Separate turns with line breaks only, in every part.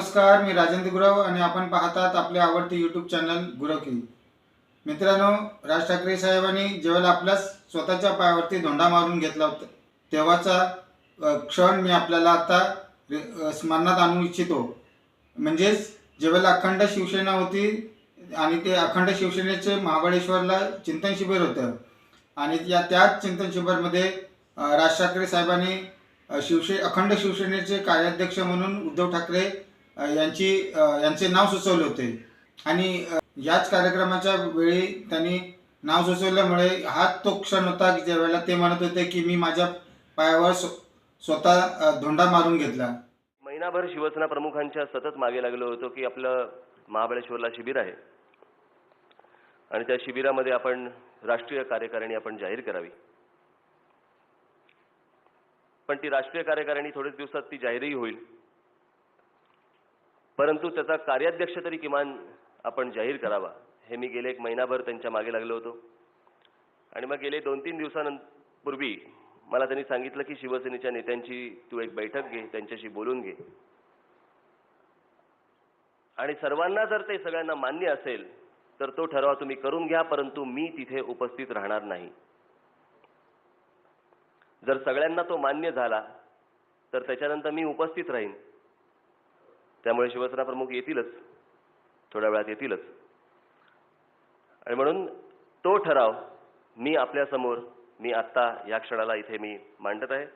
नमस्कार मी राजेंद्र गुरव आणि आपण पाहतात आपले आवडते यूट्यूब चॅनल गुरवकी. मित्रांनो राज ठाकरे साहेबांनी ज्यावेळेला आपल्या स्वतःच्या पायावरती धोंडा मारून घेतला होता तेव्हाचा क्षण मी आपल्याला आता स्मरणात आणू इच्छितो. म्हणजेच ज्यावेळेला अखंड शिवसेना होती आणि ते अखंड शिवसेनेचे महाबळेश्वरला चिंतन शिबिर होतं आणि या त्याच चिंतन शिबिरमध्ये राज ठाकरे साहेबांनी शिवसे अखंड शिवसेनेचे कार्याध्यक्ष म्हणून उद्धव ठाकरे यांची यांचे नाव सुचवले होते. आणि याच कार्यक्रमाच्या वेळी त्यांनी नाव सुचवल्यामुळे हा तो क्षण होता की ज्यावेळेला ते म्हणत होते की मी माझ्या पायावर स्वतः धोंडा मारून घेतला.
महिनाभर शिवसेना प्रमुखांच्या सतत मागे लागलो होतो की आपलं महाबळेश्वरला शिबिर आहे. आणि त्या शिबिरामध्ये आपण राष्ट्रीय कार्यकारिणी आपण जाहीर करावी. पण ती राष्ट्रीय कार्यकारिणी थोडेच दिवसात ती जाहीरही होईल. परंतु त्याचा कार्याध्यक्ष तरी किमान आपण जाहीर करावा. हे मी गेले एक महिनाभर त्यांच्या मागे लागलो होतो. आणि मग गेले दोन तीन दिवसांपूर्वी मला त्यांनी सांगितलं की शिवसेनेच्या नेत्यांची तू एक बैठक घे त्यांच्याशी बोलून घे. आणि सर्वांना जर ते सगळ्यांना मान्य असेल तर तो ठराव तुम्ही करून घ्या परंतु मी तिथे उपस्थित राहणार नाही. जर सगळ्यांना तो मान्य झाला तर त्याच्यानंतर मी उपस्थित राहीन. त्यामुळे शिवसेना प्रमुख येतीलच. थोड्या वेळात येतीलच. आणि म्हणून तो ठराव मी आपल्यासमोर मी आत्ता या क्षणाला इथे मी मांडत आहे.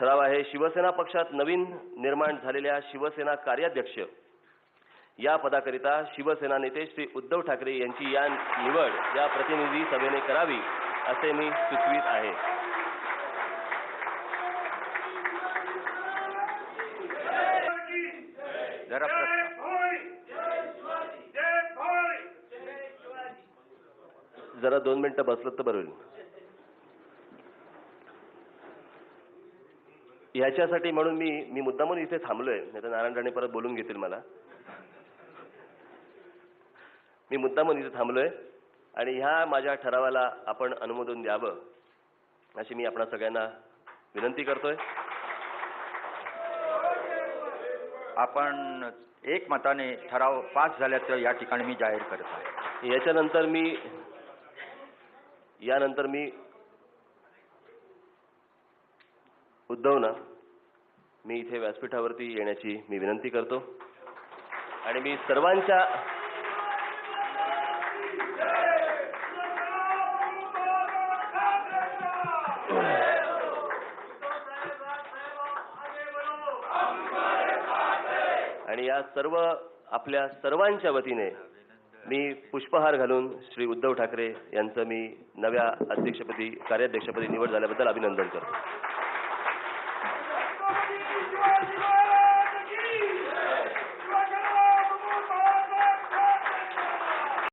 ठराव आहे शिवसेना पक्षात नवीन निर्माण झालेल्या शिवसेना कार्याध्यक्ष या पदाकरिता शिवसेना नेते श्री उद्धव ठाकरे यांची या निवड या प्रतिनिधी सभेने करावी असे मी सुचवित आहे. जरा दोन मिनिटं बसलं तर बरं होईल. ह्याच्यासाठी म्हणून मी मी मुद्दामून इथे थांबलोय. नाही तर नारायण राणे परत बोलून घेतील मला. मी मुद्दामून इथे थांबलोय. आणि ह्या माझ्या ठरावाला आपण अनुमोदन द्यावं अशी मी आपणा सगळ्यांना विनंती करतोय.
आपण एक मताने ठराव पास झाल्याचं या ठिकाणी मी जाहीर करत आहे.
याच्यानंतर मी यानंतर मी उद्धवना मी इथे व्यासपीठावरती येण्याची मी विनंती करतो. आणि मी सर्वांच्या आणि या सर्व आपल्या सर्वांच्या वतीने मी पुष्पहार घालून श्री उद्धव ठाकरे यांचं मी नव्या अध्यक्षपदी कार्याध्यक्षपदी निवड झाल्याबद्दल अभिनंदन करतो.